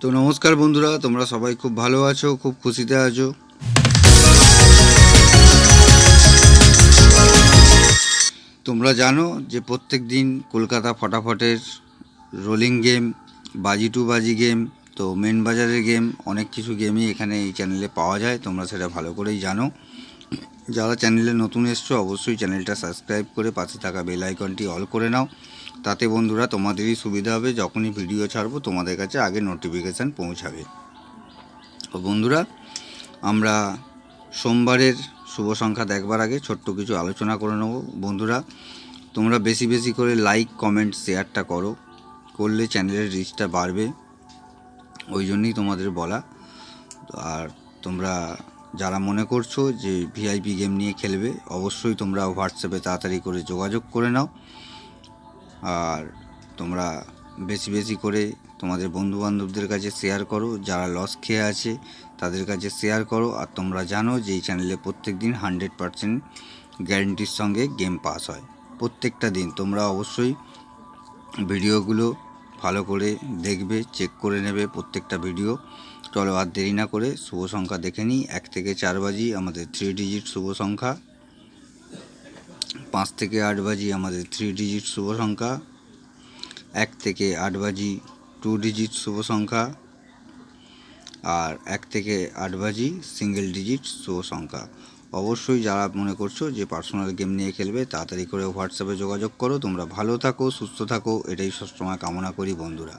তো নমস্কার বন্ধুরা, তোমরা সবাই খুব ভালো আছো, খুব খুশিতে আছো। তোমরা জানো যে প্রত্যেক দিন কলকাতা ফটাফটের রোলিং গেম বাজি টু বাজি গেম তো মেন বাজারের গেম অনেক কিছু গেমই এখানে এই চ্যানেলে পাওয়া যায়, তোমরা সেটা ভালো করেই জানো। যারা চ্যানেলে নতুন এসছো, অবশ্যই চ্যানেলটা সাবস্ক্রাইব করে পাশে থাকা বেল আইকনটি অল করে নাও। তাতে বন্ধুরা, তোমাদেরই সুবিধা হবে যখনই ভিডিও ছাড়বো, তোমাদের কাছে আগে নোটিফিকেশান পৌঁছাবে। তো বন্ধুরা, আমরা সোমবারের শুভ সংখ্যা দেখবার আগে ছোট্ট কিছু আলোচনা করে নেব। বন্ধুরা, তোমরা বেশি বেশি করে লাইক কমেন্ট শেয়ারটা করো। করলে চ্যানেলের রিচটা বাড়বে। ওই জন্যই তোমাদের বলা। আর তোমরা যারা মনে করছ যে ভিআইপি গেম নিয়ে খেলবে, অবশ্যই তোমরা হোয়াটসঅ্যাপে তাড়াতাড়ি করে যোগাযোগ করে নাও। আর তোমরা বেশি বেশি করে তোমাদের বন্ধু বান্ধবদের কাছে শেয়ার করো, যারা লস খেয়ে আছে তাদের কাছে শেয়ার করো। আর তোমরা জানো যে এই চ্যানেলে প্রত্যেক দিন হান্ড্রেড পারসেন্ট গ্যারেন্টির সঙ্গে গেম পাস হয়। প্রত্যেকটা দিন তোমরা অবশ্যই ভিডিওগুলো ভালো করে দেখবে চেক করে নেবে প্রত্যেকটা ভিডিও চলো আর দেরি না করে শুভ সংখ্যা দেখে নিই। এক থেকে চার বাজি আমাদের থ্রি ডিজিট শুভ সংখ্যা। পাঁচ থেকে আট বাজি আমাদের থ্রি ডিজিট শুভ সংখ্যা, এক থেকে আট বাজি টু ডিজিট শুভ সংখ্যা, আর এক থেকে আট বাজি সিঙ্গেল ডিজিট শুভ সংখ্যা। অবশ্যই যারা মনে করছ যে পার্সোনাল গেম নিয়ে খেলবে, তাড়াতাড়ি করে হোয়াটসঅ্যাপে যোগাযোগ করো। তোমরা ভালো থাকো, সুস্থ থাকো, এটাই সবসময় কামনা করি বন্ধুরা।